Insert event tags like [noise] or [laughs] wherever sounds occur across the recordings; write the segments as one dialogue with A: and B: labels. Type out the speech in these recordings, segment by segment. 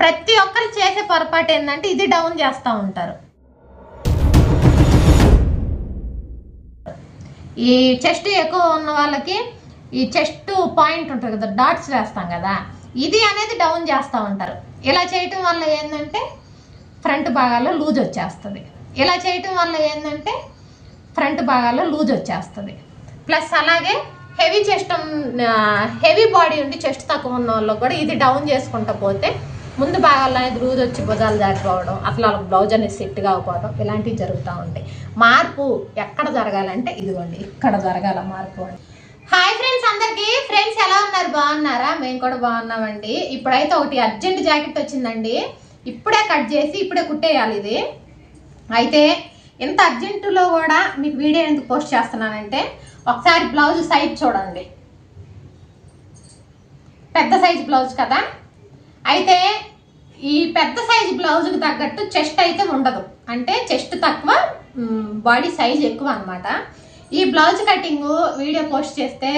A: ప్రతి ఒక్కరు చేసే పొరపాటు ఏంటంటే ఇది డౌన్ చేస్తూ ఉంటారు. ఈ చెస్ట్ ఎక్కువ ఉన్న వాళ్ళకి ఈ చెస్ట్ పాయింట్ ఉంటుంది కదా డాట్స్ వేస్తాం కదా ఇది అనేది డౌన్ చేస్తూ ఉంటారు. ఇలా చేయటం వల్ల ఏంటంటే ఫ్రంట్ భాగాల్లో లూజ్ వచ్చేస్తుంది. ఇలా చేయటం వల్ల ఏంటంటే ఫ్రంట్ భాగాల్లో లూజ్ వచ్చేస్తుంది. ప్లస్ అలాగే హెవీ చెస్ట్ హెవీ బాడీ ఉండి చెస్ట్ తక్కువ ఉన్న వాళ్ళకి కూడా ఇది డౌన్ చేసుకుంటూ పోతే ముందు భాగాల్లోనే అనేది వచ్చి భుజాలు దాటిపోవడం అసలు వాళ్ళకి బ్లౌజ్ అనేది సెట్ కాకపోవడం ఇలాంటివి జరుగుతూ ఉంటాయి. మార్పు ఎక్కడ జరగాలంటే ఇదిగోండి ఇక్కడ జరగాల మార్పు అని. హాయ్ ఫ్రెండ్స్ అందరికి. ఫ్రెండ్స్ ఎలా ఉన్నారు? బాగున్నారా? మేము కూడా బాగున్నామండి. ఇప్పుడైతే ఒకటి అర్జెంట్ జాకెట్ వచ్చిందండి. ఇప్పుడే కట్ చేసి ఇప్పుడే కుట్టేయాలి ఇది. అయితే ఇంత అర్జెంటులో కూడా మీకు వీడియో ఎందుకు పోస్ట్ చేస్తున్నానంటే ఒకసారి బ్లౌజ్ సైజ్ చూడండి. పెద్ద సైజ్ బ్లౌజ్ కదా? అయితే ఈ పెద్ద సైజ్ బ్లౌజ్కి తగ్గట్టు చెస్ట్ అయితే ఉండదు. అంటే చెస్ట్ తక్కువ బాడీ సైజ్ ఎక్కువ అనమాట ఈ బ్లౌజ్ కటింగ్ వీడియో పోస్ట్ చేస్తే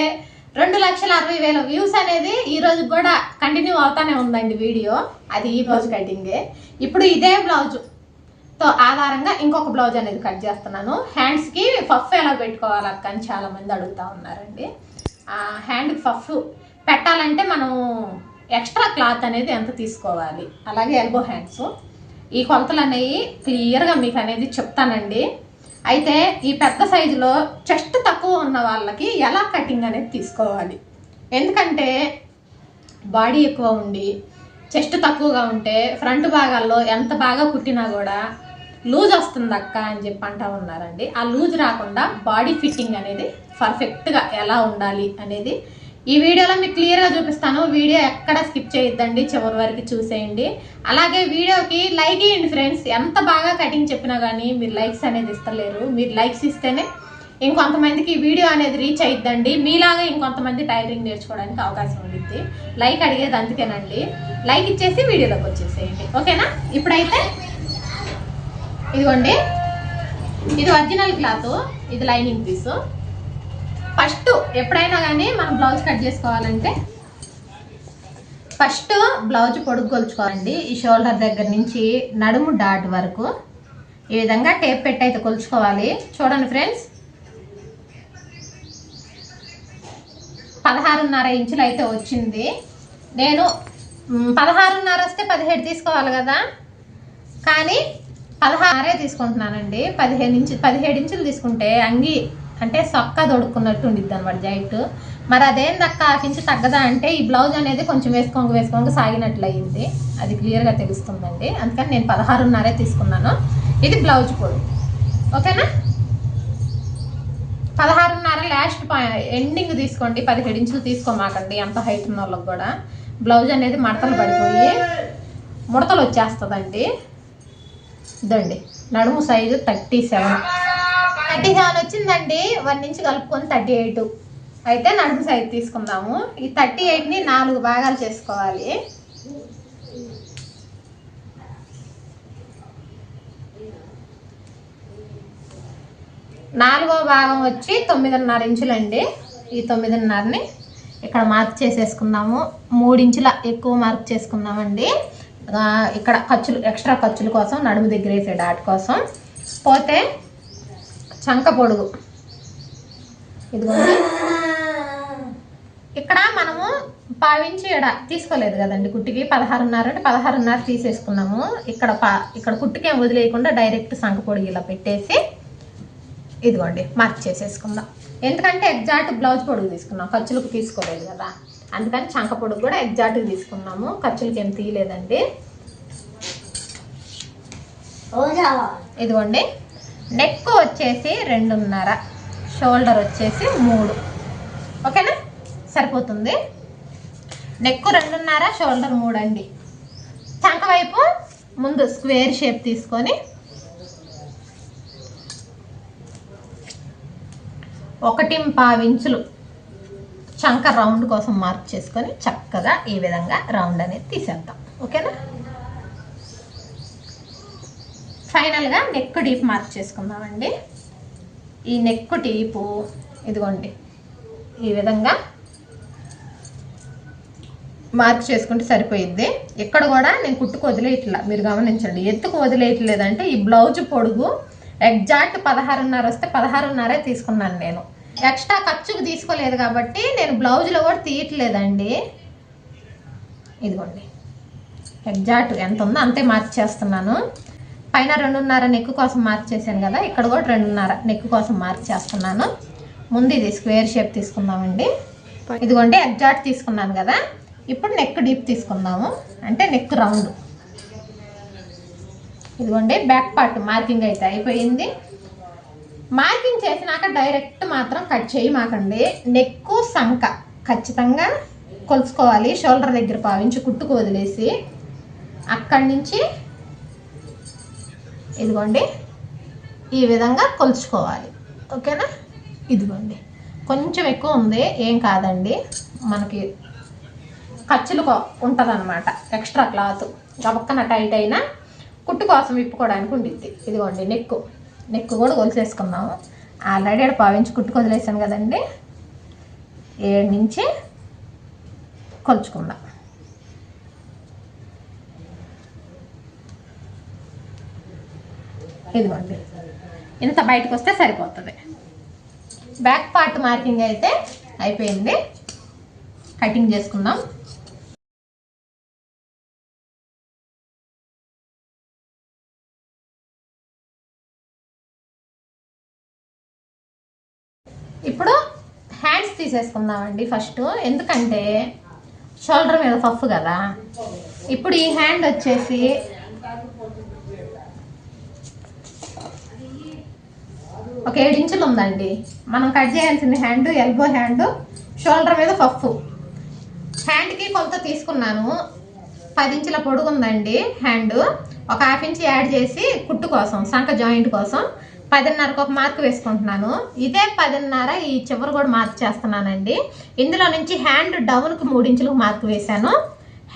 A: రెండు లక్షల అరవై వేల వ్యూస్ అనేది ఈ రోజు కూడా కంటిన్యూ అవుతానే ఉందండి వీడియో. అది ఈ బ్లౌజ్ కటింగే ఇప్పుడు ఇదే బ్లౌజ్తో ఆధారంగా ఇంకొక బ్లౌజ్ అనేది కట్ చేస్తున్నాను. హ్యాండ్స్కి ఫఫ్ ఎలా పెట్టుకోవాలి అక్క అని చాలామంది అడుగుతూ అడుగుతా ఉన్నారండి హ్యాండ్కి హ్యాండ్ ఫఫ్ పెట్టాలంటే మనం ఎక్స్ట్రా క్లాత్ అనేది ఎంత తీసుకోవాలి? అలాగే ఎల్బో హ్యాండ్స్. ఈ కొలతలు అనేవి క్లియర్గా మీకు అనేది చెప్తానండి. అయితే ఈ పెద్ద సైజులో చెస్ట్ తక్కువ ఉన్న వాళ్ళకి ఎలా కటింగ్ అనేది తీసుకోవాలి? ఎందుకంటే బాడీ ఎక్కువ ఉండి చెస్ట్ తక్కువగా ఉంటే ఫ్రంట్ భాగాల్లో ఎంత బాగా కుట్టినా కూడా లూజ్ వస్తుంది అక్క అని చెప్పి అంటా ఉన్నారండి. ఆ లూజ్ రాకుండా బాడీ ఫిట్టింగ్ అనేది పర్ఫెక్ట్గా ఎలా ఉండాలి అనేది ఈ వీడియోలో మీకు క్లియర్గా చూపిస్తాను. వీడియో ఎక్కడ స్కిప్ చేయొద్దండి చివరి వరకు చూసేయండి. అలాగే వీడియోకి లైక్ ఇవ్వండి ఫ్రెండ్స్ ఎంత బాగా కటింగ్ చెప్పినా కానీ మీరు లైక్స్ అనేది ఇస్తలేరు. మీరు లైక్స్ ఇస్తేనే ఇంకొంతమందికి ఈ వీడియో అనేది రీచ్ అయిద్దండి. మీలాగా ఇంకొంతమంది టైలరింగ్ నేర్చుకోవడానికి అవకాశం ఉండిద్ది. లైక్ అడిగేది అందుకేనండి. లైక్ ఇచ్చేసి వీడియోలోకి వచ్చేసేయండి. ఓకేనా? ఇప్పుడైతే ఇదిగోండి. ఇది ఒరిజినల్ క్లాత్ ఇది లైనింగ్ పీసు ఫస్ట్ ఎప్పుడైనా కానీ మనం బ్లౌజ్ కట్ చేసుకోవాలంటే ఫస్ట్ బ్లౌజ్ పొడుగు కొలుచుకోవాలండి. ఈ షోల్డర్ దగ్గర నుంచి నడుము డాట్ వరకు ఈ విధంగా టేప్ పెట్టి అయితే కొలుచుకోవాలి. చూడండి ఫ్రెండ్స్. పదహారున్నర ఇంచులు అయితే వచ్చింది. నేను పదహారున్నర వస్తే పదిహేడు తీసుకోవాలి కదా. కానీ పదహారే తీసుకుంటున్నానండి. పదిహేను ఇంచు పదిహేడు ఇంచులు తీసుకుంటే అంగి అంటే సొక్క దొడుక్కున్నట్టు ఉండిద్ది అనమాట జైట్. మరి అదేందక్క దక్క తగ్గదా అంటే ఈ బ్లౌజ్ అనేది కొంచెం వేసుకోంగ వేసుకోంగ సాగినట్లు అది క్లియర్గా తెలుస్తుందండి. అందుకని నేను పదహారున్నరే తీసుకున్నాను. ఇది బ్లౌజ్ పొడి. ఓకేనా? పదహారున్నర లాస్ట్ ఎండింగ్ తీసుకోండి. పదిహేడు ఇంచులు తీసుకోమాకండి. అంత హైట్ ఉన్న వాళ్ళకి కూడా. బ్లౌజ్ అనేది మడతలు పడిపోయి ముడతలు వచ్చేస్తుందండి. ఇదండి. నడుము size thirty seven. Thirty seven వచ్చిందండి. వన్ ఇంచ్ కలుపుకొని థర్టీ ఎయిట్. అయితే నడుము సైజ్ తీసుకుందాము. ఈ థర్టీ ఎయిట్ని నాలుగు భాగాలు చేసుకోవాలి. నాలుగో భాగం వచ్చి తొమ్మిదిన్నర ఇంచులండి. ఈ తొమ్మిదిన్నరని ఇక్కడ మార్క్ చేసేసుకుందాము. మూడించుల ఎక్కువ మార్క్ చేసుకుందామండి. ఇక్కడ ఖర్చులు ఎక్స్ట్రా ఖర్చుల కోసం నడుము దగ్గర వేసే డాట్ కోసం. పోతే చంక పొడుగు ఇదిగోండి. ఇక్కడ మనము పావించి ఇక్కడ తీసుకోలేదు కదండి కుట్టికి. పదహారున్నర అంటే పదహారున్నర తీసేసుకున్నాము. ఇక్కడ పా ఇక్కడ కుట్టికేం వదిలేయకుండా డైరెక్ట్ సంక పొడుగు ఇలా పెట్టేసి ఇదిగోండి మార్క్ చేసేసుకుందాం. ఎందుకంటే ఎగ్జాక్ట్ బ్లౌజ్ పొడుగు తీసుకున్నాం. ఖర్చులకు తీసుకోలేదు కదా. అందుకని చంక పొడుగు కూడా ఎగ్జాక్ట్గా తీసుకున్నాము. ఖర్చులకి ఏం తీయలేదండి. ఇదిగోండి. నెక్ వచ్చేసి రెండున్నర షోల్డర్ వచ్చేసి మూడు. ఓకేనా? సరిపోతుంది. నెక్ రెండున్నర షోల్డర్ మూడు అండి చంక వైపు ముందు స్క్వేర్ షేప్ తీసుకొని ఒకటి ఇంచులు చంక రౌండ్ కోసం మార్క్ చేసుకొని చక్కగా ఈ విధంగా రౌండ్ అనేది తీసేద్దాం. ఓకేనా? ఫైనల్గా నెక్ డీప్ మార్క్ చేసుకుందామండి. ఈ నెక్ డీపు ఇదిగోండి. ఈ విధంగా మార్క్ చేసుకుంటే సరిపోయిద్ది. ఇక్కడ కూడా నేను కుట్టుకు వదిలేయట్లా. మీరు గమనించండి. ఎత్తుకు వదిలేయట్లేదంటే ఈ బ్లౌజ్ పొడుగు ఎగ్జాక్ట్ పదహారున్నర వస్తే పదహారున్నరే తీసుకున్నాను నేను. ఎక్స్ట్రా ఖర్చుకు తీసుకోలేదు కాబట్టి నేను బ్లౌజ్లో కూడా తీయట్లేదండి. ఇదిగోండి. ఎగ్జాక్ట్ ఎంత ఉందో అంతే మార్చేస్తున్నాను పైన రెండున్నర నెక్ కోసం మార్క్ చేశాను కదా ఇక్కడ కూడా రెండున్నర నెక్ కోసం మార్క్ చేస్తున్నాను. ముందు ఇది స్క్వేర్ షేప్ తీసుకుందామండి. ఇదిగోండి ఎగ్జాక్ట్ తీసుకున్నాను కదా ఇప్పుడు నెక్ డీప్ తీసుకుందాము. అంటే నెక్ రౌండ్. ఇదిగోండి బ్యాక్ పార్ట్ మార్కింగ్ అయితే అయిపోయింది. మార్కింగ్ చేసినాక డైరెక్ట్ మాత్రం కట్ చేయమాకండి. నెక్కు సంక ఖచ్చితంగా కొలుసుకోవాలి షోల్డర్ దగ్గర పావించి కుట్టుకు వదిలేసి. అక్కడి నుంచి ఇదిగోండి. ఈ విధంగా కొలుచుకోవాలి. ఓకేనా? ఇదిగోండి. కొంచెం ఎక్కువ ఉంది ఏం కాదండి. మనకి ఖర్చులు ఉంటుందన్నమాట. Extra cloth. గబక్కన టైట్ అయినా కుట్టు కోసం విప్పుకోవడానికి ఉండిద్ది. ఇదిగోండి నెక్కు. నెక్కు కూడా కొలిసేసుకున్నాము ఆల్రెడీ ఆడ పావించి కుట్టుకు వదిలేసాను కదండి. ఏడు నుంచి కొలుచుకుందాం. ఇదిగోండి ఇంత బయటకు వస్తే సరిపోతుంది. బ్యాక్ పార్ట్ మార్కింగ్ అయితే అయిపోయింది. కటింగ్ చేసుకుందాం. ఇప్పుడు హ్యాండ్స్ తీసేసుకుందామండి ఫస్ట్ ఎందుకంటే షోల్డర్ మీద పఫ్ కదా. ఇప్పుడు ఈ హ్యాండ్ వచ్చేసి ఒక ఏడు ఇంచులు ఉందండి. మనం కట్ చేయాల్సింది హ్యాండ్ ఎల్బో హ్యాండ్ షోల్డర్ మీద పఫ్. హ్యాండ్కి కొంత తీసుకున్నాను. పది ఇంచుల పొడుగు ఉందండి హ్యాండ్ ఒక హాఫ్ ఇంచ్ యాడ్ చేసి కుట్టు కోసం సంక జాయింట్ కోసం పదిన్నరకు ఒక మార్క్ వేసుకుంటున్నాను. ఇదే పదిన్నర ఈ చివరి కూడా మార్క్ చేస్తున్నానండి. ఇందులో నుంచి హ్యాండ్ డౌన్కి మూడు ఇంచులకు మార్క్ వేశాను.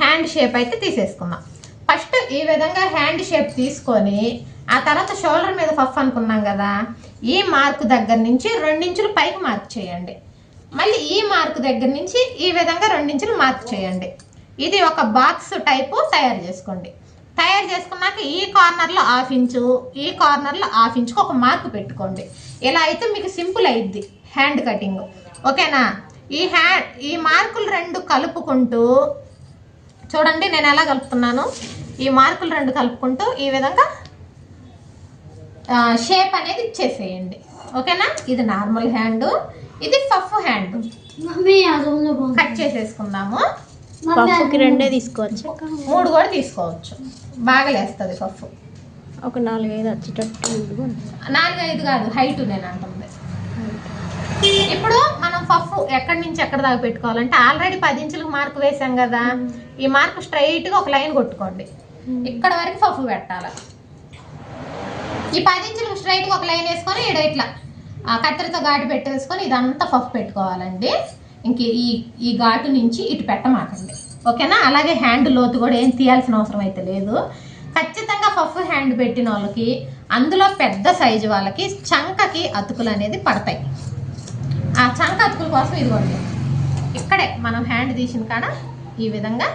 A: హ్యాండ్ షేప్ అయితే తీసేసుకుందాం ఫస్ట్ ఈ విధంగా హ్యాండ్ షేప్ తీసుకొని ఆ తర్వాత షోల్డర్ మీద పఫ్ అనుకున్నాం కదా ఈ మార్కు దగ్గర నుంచి రెండించులు పైకి మార్క్ చేయండి. మళ్ళీ ఈ మార్కు దగ్గర నుంచి ఈ విధంగా రెండించులు మార్క్ చేయండి. ఇది ఒక బాక్స్ టైపు తయారు చేసుకోండి. తయారు చేసుకున్నాక ఈ కార్నర్లో హాఫ్ ఇంచు ఈ కార్నర్లో హాఫ్ ఇంచుకు ఒక మార్క్ పెట్టుకోండి. ఇలా అయితే మీకు సింపుల్ అయిద్ది హ్యాండ్ కటింగ్. ఓకేనా? ఈ హ్యాండ్ ఈ మార్కులు రెండు కలుపుకుంటూ చూడండి నేను ఎలా కలుపుతున్నాను. ఈ మార్కులు రెండు కలుపుకుంటూ ఈ విధంగా షేప్ అనేది ఇచ్చేసేయండి. ఓకేనా? ఇది నార్మల్ హ్యాండ్ ఇది పఫ్ హ్యాండ్ కట్ చేసేసుకుందాము.
B: రెండే తీసుకోవచ్చు.
A: మూడు కూడా తీసుకోవచ్చు. బాగా లేస్తుంది పఫ్
B: ఒక నాలుగైదు వచ్చేటట్టు ఇదిగోండి.
A: నాలుగు ఐదు కాదు హైట్ నేను అంటుంది. ఇప్పుడు మనం పఫ్ ఎక్కడి నుంచి ఎక్కడ దాకా పెట్టుకోవాలంటే ఆల్రెడీ పది ఇంచులకు మార్క్ వేసాం కదా. ఈ మార్క్ స్ట్రైట్గా ఒక లైన్ కొట్టుకోండి. ఇక్కడ వరకు పఫ్ పెట్టాలి? ఈ పది ఇంచులు స్ట్రైట్గా ఒక లైన్ వేసుకొని ఇక్కడ ఇట్లా ఆ కత్తెరతో ఘాటు పెట్టేసుకొని ఇదంతా పఫ్ పెట్టుకోవాలండి. ఇంక ఈ ఈ ఘాటు నుంచి ఇటు పెట్టమాకండి. ఓకేనా? అలాగే హ్యాండ్ లోతు కూడా ఏం తీయాల్సిన అవసరం అయితే లేదు. ఖచ్చితంగా పఫ్ హ్యాండ్ పెట్టిన వాళ్ళకి అందులో పెద్ద సైజు వాళ్ళకి చంకకి అతుకులు అనేది పడతాయి. ఆ చంక అతుకుల కోసం ఇదిగోండి ఇక్కడే మనం హ్యాండ్ తీసిన కాడ ఈ విధంగా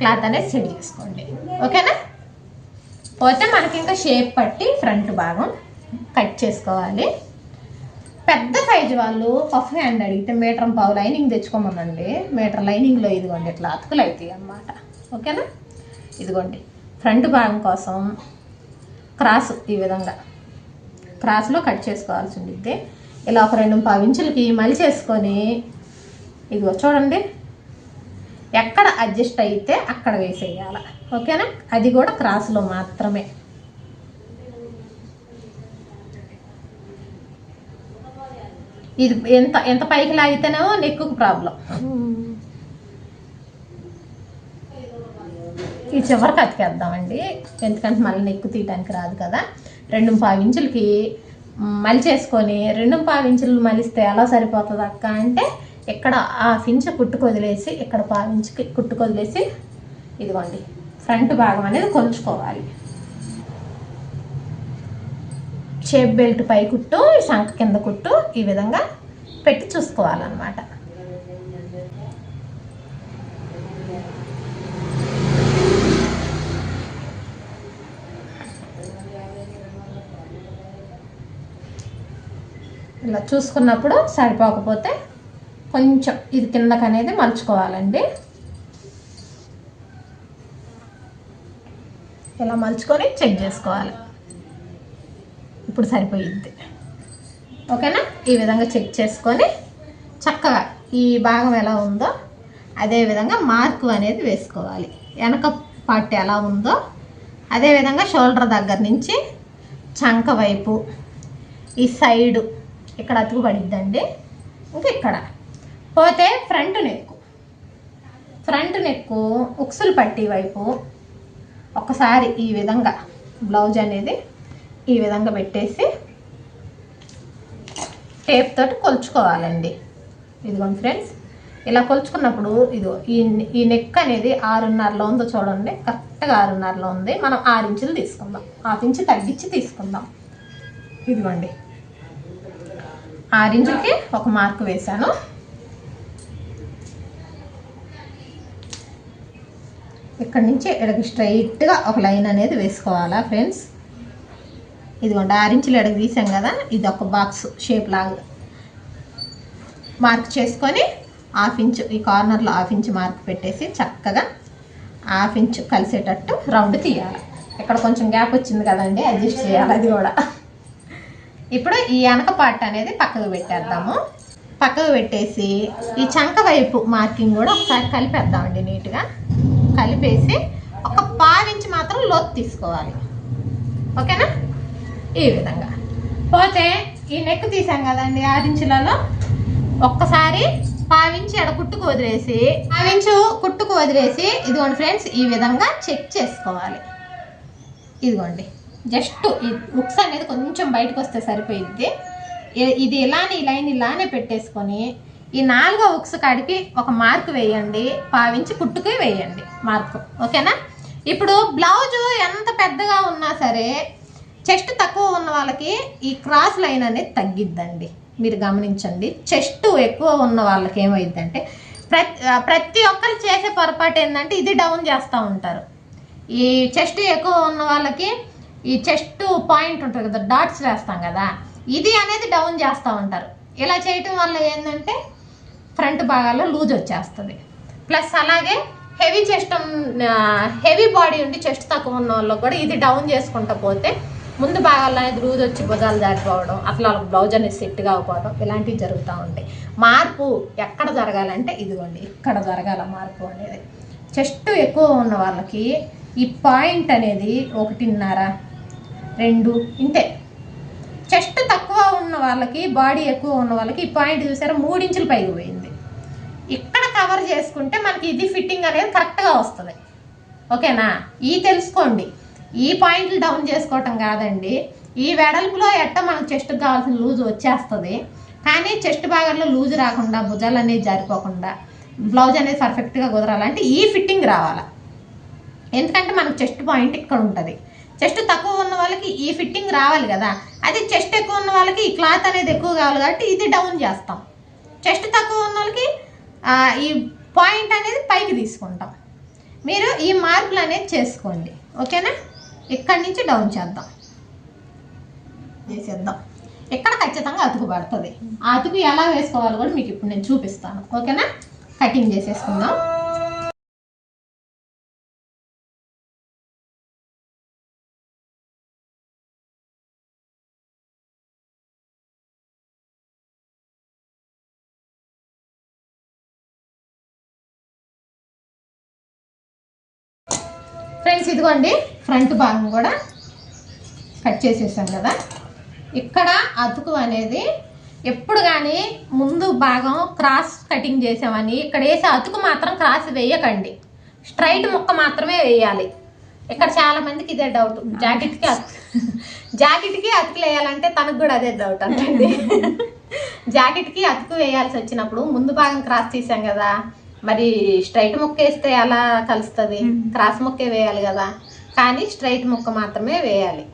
A: క్లాత్ అనేది సెట్ చేసుకోండి. ఓకేనా? పోతే మనకి ఇంకా షేప్ పట్టి ఫ్రంట్ భాగం కట్ చేసుకోవాలి. పెద్ద సైజు వాళ్ళు పఫ్ హ్యాండ్ అడిగితే మీటర్ పావు లైనింగ్ తెచ్చుకోమనండి. మీటర్ లైనింగ్లో ఇదిగోండి ఇట్లా అతుకులు అవుతాయి అన్నమాట. ఓకేనా? ఇదిగోండి ఫ్రంట్ భాగం కోసం క్రాస్ ఈ విధంగా. క్రాస్లో కట్ చేసుకోవాల్సి ఉండిద్ది ఇలా ఒక రెండు పావు ఇంచులకి మలిచేసుకొని ఇదిగో చూడండి. ఎక్కడ అడ్జస్ట్ అయితే అక్కడ వేసేయాలి. ఓకేనా? అది కూడా క్రాస్లో మాత్రమే. ఇది ఎంత ఎంత పైకి లాగితేనేమో నెక్కుకు ప్రాబ్లం. ఈ చివరికి అతికేద్దామండి. ఎందుకంటే మళ్ళీ నెక్కు తీయటానికి రాదు కదా. రెండు పావు ఇంచులకి మ్, మలిచేసుకొని రెండు పావించులు మలిస్తే ఎలా సరిపోతుంది అక్క అంటే ఎక్కడ హాఫ్ ఇంచ్ కుట్టుకొదిలేసి ఎక్కడ పావించి కుట్టుకొదిలేసి ఇదిగోండి ఫ్రంట్ భాగం అనేది కొలుచుకోవాలి. షేప్ బెల్ట్ పై కుట్టు శంఖ కింద కుట్టు ఈ విధంగా పెట్టి చూసుకోవాలన్నమాట. ఇలా చూసుకున్నప్పుడు సరిపోకపోతే కొంచెం ఇది కిందకనేది మలుచుకోవాలండి. ఇలా మలుచుకొని చెక్ చేసుకోవాలి. ఇప్పుడు సరిపోయిద్ది. ఓకేనా? ఈ విధంగా చెక్ చేసుకొని చక్కగా ఈ భాగం ఎలా ఉందో అదే విధంగా మార్కు అనేది వేసుకోవాలి. వెనక పార్ట్ ఎలా ఉందో అదే విధంగా షోల్డర్ దగ్గర నుంచి చంక వైపు ఈ సైడు ఇక్కడ అతుకు పడిద్దండి ఇంకా ఇక్కడ. పోతే ఫ్రంట్ నెక్ ఫ్రంట్ నెక్ ఉక్సులు పట్టి వైపు ఒకసారి ఈ విధంగా బ్లౌజ్ అనేది ఈ విధంగా పెట్టేసి టేప్ తోటి కొలుచుకోవాలండి. ఇదిగోండి ఫ్రెండ్స్ ఇలా కొలుచుకున్నప్పుడు ఇదిగో ఈ ఈ నెక్ అనేది ఆరున్నరలో ఉందో చూడండి కరెక్ట్గా ఆరున్నరలో ఉంది. మనం ఆరు ఇంచులు తీసుకుందాం. హాఫ్ ఇంచు తగ్గించి తీసుకుందాం. ఇదిగోండి. ఆరు ఒక మార్క్ వేశాను. ఇక్కడ నుంచి ఎడకి స్ట్రైట్గా ఒక లైన్ అనేది వేసుకోవాలా ఫ్రెండ్స్? ఇదిగోండి ఆరు ఇంచులు ఎడకు తీసాం కదా ఇది ఒక బాక్స్ షేప్ లాగా మార్క్ చేసుకొని హాఫ్ ఇంచు ఈ కార్నర్లో హాఫ్ ఇంచు మార్క్ పెట్టేసి చక్కగా హాఫ్ ఇంచు కలిసేటట్టు రౌండ్ తీయాలి. ఇక్కడ కొంచెం గ్యాప్ వచ్చింది కదండి అడ్జస్ట్ చేయాలి అది కూడా. ఇప్పుడు ఈ వెనక పార్ట్ అనేది పక్కకు పెట్టేద్దాము. పక్కకు పెట్టేసి ఈ చంక వైపు మార్కింగ్ కూడా ఒకసారి కలిపేద్దామండి నీట్గా. కలిపేసి ఒక పావించి మాత్రం లోతు తీసుకోవాలి. ఓకేనా? ఈ విధంగా. పోతే ఈ నెక్ తీసాం కదండి ఆరించులలో ఒక్కసారి పావించి అక్కడ కుట్టుకు వదిలేసి పావించు కుట్టుకు వదిలేసి ఇదిగోండి ఫ్రెండ్స్ ఈ విధంగా చెక్ చేసుకోవాలి. ఇదిగోండి. జస్ట్ ఈ బుక్స్ అనేది కొంచెం బయటకు వస్తే సరిపోయిద్ది. ఇది ఇలానే ఈ లైన్ ఇలానే పెట్టేసుకొని ఈ నాలుగో ఉక్స్ కాడికి ఒక మార్క్ వేయండి. పావించి కుట్టుకి వేయండి. మార్క్. ఓకేనా? ఇప్పుడు బ్లౌజు ఎంత పెద్దగా ఉన్నా సరే చెస్ట్ తక్కువ ఉన్న వాళ్ళకి ఈ క్రాస్ లైన్ అనేది తగ్గిద్దండి. మీరు గమనించండి. చెస్ట్ ఎక్కువ ఉన్న వాళ్ళకి ఏమైందంటే ప్రతి ప్రతి ఒక్కరు చేసే పొరపాటు ఏంటంటే ఇది డౌన్ చేస్తూ ఉంటారు. ఈ చెస్ట్ ఎక్కువ ఉన్న వాళ్ళకి ఈ చెస్ట్ పాయింట్ ఉంటుంది కదా డాట్స్ వేస్తాం కదా ఇది అనేది డౌన్ చేస్తూ ఉంటారు. ఇలా చేయటం వల్ల ఏంటంటే ఫ్రంట్ భాగాల్లో లూజ్ వచ్చేస్తుంది. ప్లస్ అలాగే హెవీ చెస్ట్ హెవీ బాడీ ఉండి చెస్ట్ తక్కువ ఉన్న వాళ్ళకి కూడా ఇది డౌన్ చేసుకుంటూ పోతే ముందు భాగాల్లో అనేది లూజ్ వచ్చి భుజాలు దాటిపోవడం అసలు వాళ్ళకి బ్లౌజ్ అనేది సెట్ కాకపోవడం ఇలాంటివి జరుగుతూ ఉంటాయి. మార్పు ఎక్కడ జరగాలంటే ఇదిగోండి ఇక్కడ జరగాల మార్పు అనేది. చెస్ట్ ఎక్కువ ఉన్న వాళ్ళకి ఈ పాయింట్ అనేది ఒకటిన్నర రెండు ఇంతే. చెస్ట్ తక్కువ ఉన్న వాళ్ళకి బాడీ ఎక్కువ ఉన్న వాళ్ళకి ఈ పాయింట్ చూసారా? మూడించులు పైకి పోయింది. ఇక్కడ కవర్ చేసుకుంటే మనకి ఇది ఫిట్టింగ్ అనేది కరెక్ట్గా వస్తుంది. ఓకేనా? ఈ తెలుసుకోండి. ఈ పాయింట్లు డౌన్ చేసుకోవటం కాదండి. ఈ వెడల్పులో ఎట్ట మనకు చెస్ట్ కావాల్సిన లూజ్ వచ్చేస్తుంది. కానీ చెస్ట్ భాగంలో లూజ్ రాకుండా భుజాలు అనేది జారిపోకుండా బ్లౌజ్ అనేది పర్ఫెక్ట్గా కుదరాలంటే ఈ ఫిట్టింగ్ రావాలి. ఎందుకంటే మనకు చెస్ట్ పాయింట్ ఇక్కడ ఉంటుంది. చెస్ట్ తక్కువ ఉన్న వాళ్ళకి ఈ ఫిట్టింగ్ రావాలి కదా. అదే చెస్ట్ ఎక్కువ ఉన్న వాళ్ళకి ఈ క్లాత్ అనేది ఎక్కువ కావాలి కాబట్టి ఇది డౌన్ చేస్తాం. చెస్ట్ తక్కువ ఉన్న వాళ్ళకి ఈ పాయింట్ అనేది పైకి తీసుకుంటాం. మీరు ఈ మార్పులు అనేది చేసుకోండి. ఓకేనా? ఇక్కడి నుంచి డౌన్ చేద్దాం. చేసేద్దాం. ఇక్కడ ఖచ్చితంగా అతుకు పడుతుంది? ఆ అతుకు ఎలా వేసుకోవాలో కూడా మీకు ఇప్పుడు నేను చూపిస్తాను. ఓకేనా? కటింగ్ చేసేసుకుందాం. ఫ్రెండ్స్ ఇదిగోండి ఫ్రంట్ భాగం కూడా కట్ చేసేసాం కదా. ఇక్కడ అతుకు అనేది ఎప్పుడు కానీ ముందు భాగం క్రాస్ కటింగ్ చేసామని ఇక్కడ వేసే అతుకు మాత్రం క్రాస్ వేయకండి. స్ట్రైట్ ముక్క మాత్రమే వేయాలి. ఇక్కడ చాలా మందికి ఇదే డౌట్ జాకెట్కి [laughs] జాకెట్కి అతుకులు వేయాలంటే తనకు కూడా అదే డౌట్ అంటే [laughs] జాకెట్కి అతుకు వేయాల్సి వచ్చినప్పుడు ముందు భాగం క్రాస్ తీసాం కదా. మరి స్ట్రైట్ ముక్క వేస్తే ఎలా కలుస్తుంది? క్రాస్ ముక్కే వేయాలి కదా. కానీ స్ట్రైట్ ముక్క మాత్రమే వేయాలి.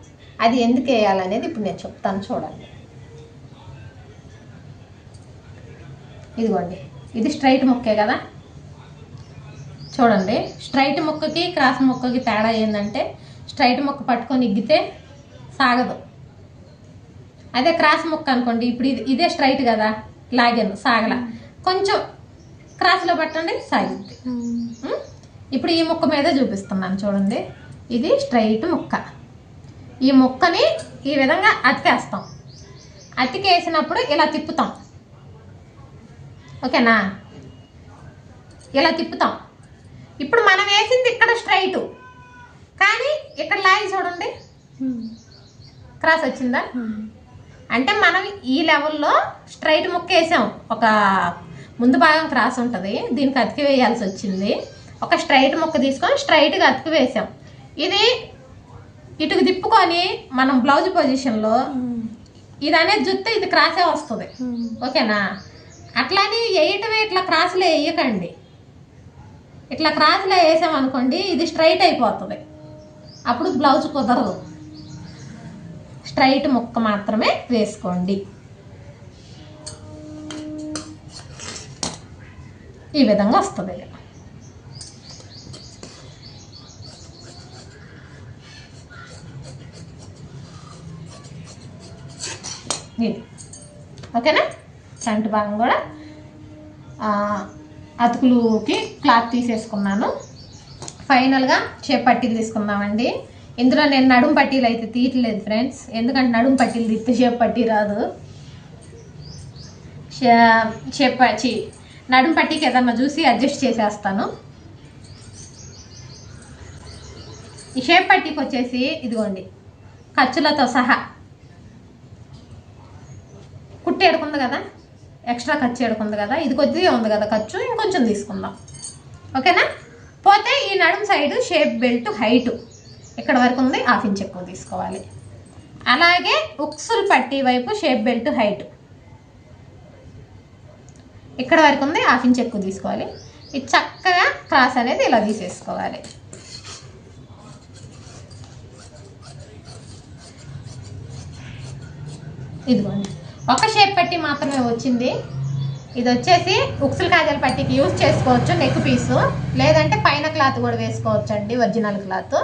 A: అది ఎందుకు వేయాలనేది ఇప్పుడు నేను చెప్తాను చూడండి. ఇదిగోండి. ఇది స్ట్రైట్ ముక్కే కదా. చూడండి. స్ట్రైట్ ముక్కకి క్రాస్ ముక్కకి తేడా ఏంటంటే స్ట్రైట్ ముక్క పట్టుకొని ఇగ్గితే సాగదు. అదే క్రాస్ ముక్క అనుకోండి. ఇప్పుడు ఇది ఇదే స్ట్రైట్ కదా. లాగాను సాగల. కొంచెం క్రాస్లో పట్టండి సాగింది? ఇప్పుడు ఈ ముక్క మీద చూపిస్తున్నాను చూడండి. ఇది స్ట్రైట్ ముక్క. ఈ ముక్కని ఈ విధంగా అతికేస్తాం. అతికేసినప్పుడు ఇలా తిప్పుతాం. ఓకేనా? ఇలా తిప్పుతాం. ఇప్పుడు మనం వేసింది ఇక్కడ స్ట్రైట్ కానీ ఇక్కడ లాగి చూడండి. క్రాస్ వచ్చిందా? అంటే మనం ఈ లెవెల్లో స్ట్రైట్ ముక్క వేసాం. ఒక ముందు భాగం క్రాస్ ఉంటుంది. దీనికి అతికి వేయాల్సి వచ్చింది. ఒక స్ట్రైట్ ముక్క తీసుకొని స్ట్రైట్గా అతికి వేసాం. ఇది ఇటుకు తిప్పుకొని మనం బ్లౌజ్ పొజిషన్లో ఇది అనేది జుత్తు ఇది క్రాసే వస్తుంది. ఓకేనా? అట్లానే వేయటమే ఇట్లా క్రాస్లో వేయకండి. ఇట్లా క్రాస్లో వేసామనుకోండి ఇది స్ట్రైట్ అయిపోతుంది. అప్పుడు బ్లౌజ్ కుదరదు. స్ట్రైట్ ముక్క మాత్రమే వేసుకోండి. ఈ విధంగా వస్తుంది. ఇది. ఓకేనా? ఫ్రంట్ భాగం కూడా అతుకులుకి క్లాత్ తీసేసుకున్నాను. ఫైనల్గా షేప్ పట్టీలు తీసుకుందామండి. ఇందులో నేను నడుము పట్టీలు అయితే తీయట్లేదు ఫ్రెండ్స్. ఎందుకంటే నడుము పట్టీలు తీస్తే షేప్ పట్టీ రాదు. షే- షేప్ పచ్చి నడుము పట్టీకి ఏదన్నా చూసి అడ్జస్ట్ చేసేస్తాను. ఈ షేప్ పట్టీకి వచ్చేసి ఇదిగోండి ఖర్చులతో సహా. కుట్టి ఎడుకుంది కదా ఎక్స్ట్రా ఖర్చు ఎడుకుంది కదా ఇది కొద్దిగా ఉంది కదా ఖర్చు ఇంకొంచెం తీసుకుందాం. ఓకేనా? పోతే ఈ నడుము సైడ్ షేప్ బెల్ట్ హైట్ ఇక్కడ వరకు ఉంది హాఫ్ ఇంచ్ ఎక్కువ తీసుకోవాలి. అలాగే ఉక్సులు పట్టి వైపు షేప్ బెల్ట్ హైట్. ఇక్కడ వరకు ఉంది? హాఫ్ ఇంచ్ ఎక్కువ తీసుకోవాలి. ఇది చక్కగా క్రాస్ అనేది ఇలా తీసేసుకోవాలి. ఇదిగోండి. ఒక షేప్ పట్టి మాత్రమే వచ్చింది. ఇది వచ్చేసి ఉక్సులు కాజల పట్టికి యూజ్ చేసుకోవచ్చు నెక్ పీసు లేదంటే పైన క్లాత్ కూడా వేసుకోవచ్చు అండి ఒరిజినల్ క్లాత్.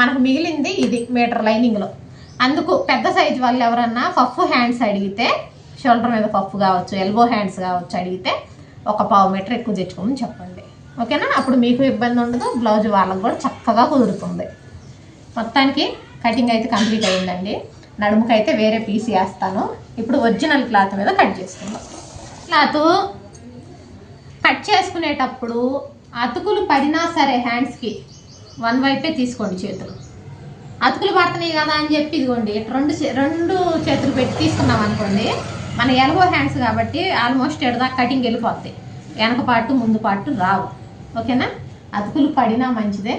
A: మనకు మిగిలింది ఇది మీటర్ లైనింగ్లో. అందుకు పెద్ద సైజు వాళ్ళు ఎవరన్నా పఫ్ హ్యాండ్స్ అడిగితే షోల్డర్ మీద పఫ్ కావచ్చు ఎల్బో హ్యాండ్స్ కావచ్చు అడిగితే ఒక పావు మీటర్ ఎక్కువ తెచ్చుకోమని చెప్పండి. ఓకేనా? అప్పుడు మీకు ఇబ్బంది ఉండదు బ్లౌజ్ వాళ్ళకు కూడా చక్కగా కుదురుతుంది. మొత్తానికి కటింగ్ అయితే కంప్లీట్ అయిందండి. నడుముకి అయితే వేరే పీస్ వేస్తాను. ఇప్పుడు ఒరిజినల్ క్లాత్ మీద కట్ చేసుకుందాం. క్లాత్ కట్ చేసుకునేటప్పుడు అతుకులు పడినా సరే హ్యాండ్స్కి వన్ వైపే తీసుకోండి చేతులు. అతుకులు పడుతున్నాయి కదా అని చెప్పి ఇదిగోండి రెండు చే- రెండు చేతులు పెట్టి తీసుకున్నాం అనుకోండి మన ఎల్బో హ్యాండ్స్ కాబట్టి ఆల్మోస్ట్ ఎడదా కటింగ్ వెళ్ళిపోతాయి. వెనక పాటు ముందు పాటు రావు. ఓకేనా? అతుకులు పడినా మంచిదే.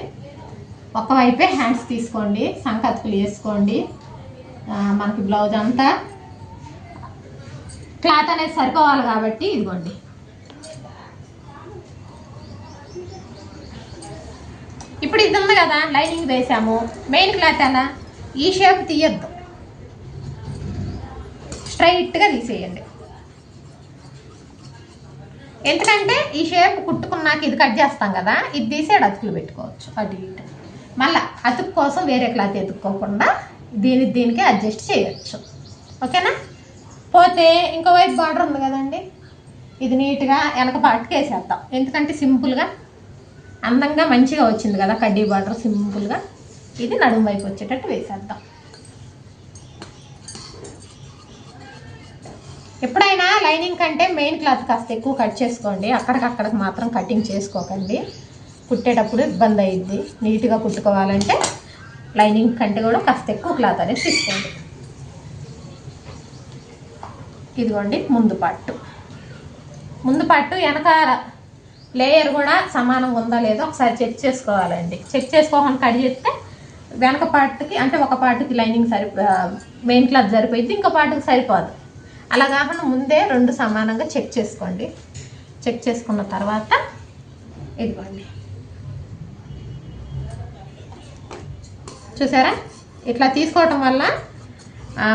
A: ఒకవైపే హ్యాండ్స్ తీసుకోండి. సంఖ అతుకులు వేసుకోండి. మనకి బ్లౌజ్ అంతా క్లాత్ అనేది సరిపోవాలి కాబట్టి ఇదిగోండి. ఇప్పుడు ఇది ఉంది కదా లైనింగ్ వేసాము. మెయిన్ క్లాత్ అలా ఈ షేప్ తీయద్దు. స్ట్రైట్గా తీసేయండి. ఎందుకంటే ఈ షేప్ కుట్టుకున్నాక ఇది కట్ చేస్తాం కదా ఇది తీసేడు అతుకులు పెట్టుకోవచ్చు అటు ఇటు. మళ్ళీ అతుకు కోసం వేరే క్లాత్ ఎతుక్కోకుండా దీని దీనికి అడ్జస్ట్ చేయొచ్చు. ఓకేనా? పోతే ఇంకో వైపు బార్డర్ ఉంది కదండి. ఇది నీట్గా వెనక పాటుకి వేసేద్దాం. ఎందుకంటే సింపుల్గా అందంగా మంచిగా వచ్చింది కదా కడ్డీ బార్డర్ సింపుల్గా. ఇది నడుము వైపు వచ్చేటట్టు వేసేద్దాం. ఎప్పుడైనా లైనింగ్ కంటే మెయిన్ క్లాత్ కాస్త ఎక్కువ కట్ చేసుకోండి. అక్కడికక్కడికి మాత్రం కటింగ్ చేసుకోకండి. కుట్టేటప్పుడు ఇబ్బంది అయ్యిద్ది. నీట్గా కుట్టుకోవాలంటే లైనింగ్ కంటే కూడా కాస్త ఎక్కువ క్లాత్ అనేది తీసుకోండి. ఇదిగోండి ముందు పట్టు. ముందు పట్టు వెనక లేయర్ కూడా సమానంగా ఉందా లేదో ఒకసారి చెక్ చేసుకోవాలండి. చెక్ చేసుకోకుండా కట్ చేస్తే వెనక పార్ట్కి అంటే ఒక పార్ట్కి లైనింగ్ సరి మెయిన్ క్లాత్ సరిపోయింది ఇంకో పార్ట్కి సరిపోదు. అలా కాకుండా ముందే రెండు సమానంగా చెక్ చేసుకోండి. చెక్ చేసుకున్న తర్వాత ఇదిగోండి. చూసారా? ఇట్లా తీసుకోవటం వల్ల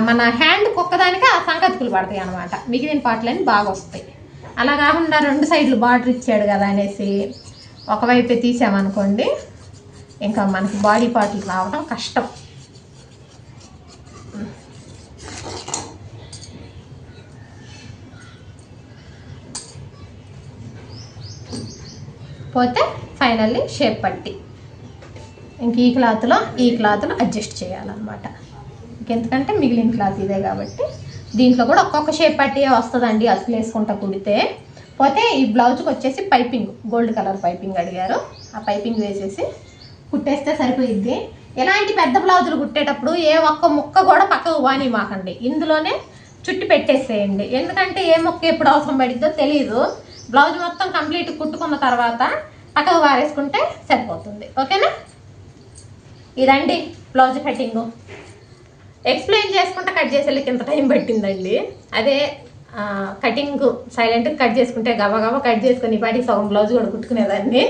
A: మన హ్యాండ్ ఒక్కదానికే ఆ సంకతుకులు పడతాయి అనమాట మిగిలిన పాటలన్నీ బాగా వస్తాయి. అలా కాకుండా రెండు సైడ్లు బార్డర్ ఇచ్చాడు కదా అనేసి ఒకవైపే తీసామనుకోండి ఇంకా మనకి బాడీ పార్ట్లు రావడం కష్టం. పోతే ఫైనల్లీ షేప్ పట్టి. ఇంక ఈ క్లాత్లో ఈ క్లాత్లో అడ్జస్ట్ చేయాలన్నమాట. ఇంకెందుకంటే మిగిలిన క్లాత్ ఇదే కాబట్టి దీంట్లో కూడా ఒక్కొక్క షేప్ పట్టే వస్తుందండి అసలు వేసుకుంటా కుడితే. పోతే ఈ బ్లౌజ్కి వచ్చేసి పైపింగ్ గోల్డ్ కలర్ పైపింగ్ అడిగారు. ఆ పైపింగ్ వేసేసి కుట్టేస్తే సరిపోయిద్ది. ఎలాంటి పెద్ద బ్లౌజులు కుట్టేటప్పుడు ఏ ఒక్క ముక్క కూడా పక్కకు వాని మాకండి ఇందులోనే చుట్టి పెట్టేసేయండి. ఎందుకంటే ఏ ముక్క ఎప్పుడు అవసరం పడిద్దో తెలియదు బ్లౌజ్ మొత్తం కంప్లీట్ కుట్టుకున్న తర్వాత పక్కకు వారేసుకుంటే సరిపోతుంది. ఓకేనా? ఇదండి బ్లౌజ్ కటింగ్. ఎక్స్ప్లెయిన్ చేసుకుంటే కట్ చేసేళ్ళకి ఇంత టైం పట్టిందండి. అదే కటింగ్ సైలెంట్ కట్ చేసుకుంటే గబగబా కట్ చేసుకుని పాటి సగం బ్లౌజ్ కూడా కుట్టుకునేదాన్ని.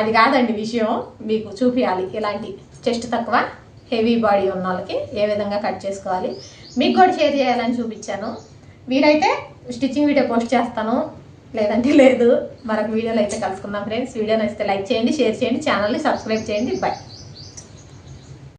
A: అది కాదండి విషయం. మీకు చూపించాలి ఇలాంటి చెస్ట్ తక్కువ హెవీ బాడీ ఉన్న వాళ్ళకి ఏ విధంగా కట్ చేసుకోవాలి. మీకు కూడా షేర్ చేయాలని చూపించాను. వీలైతే స్టిచ్చింగ్ వీడియో పోస్ట్ చేస్తాను. లేదంటే లేదు. మరొక వీడియోలో అయితే కలుసుకుందాం ఫ్రెండ్స్. వీడియో నచ్చితే లైక్ చేయండి షేర్ చేయండి ఛానల్ని సబ్స్క్రైబ్ చేయండి. బాయ్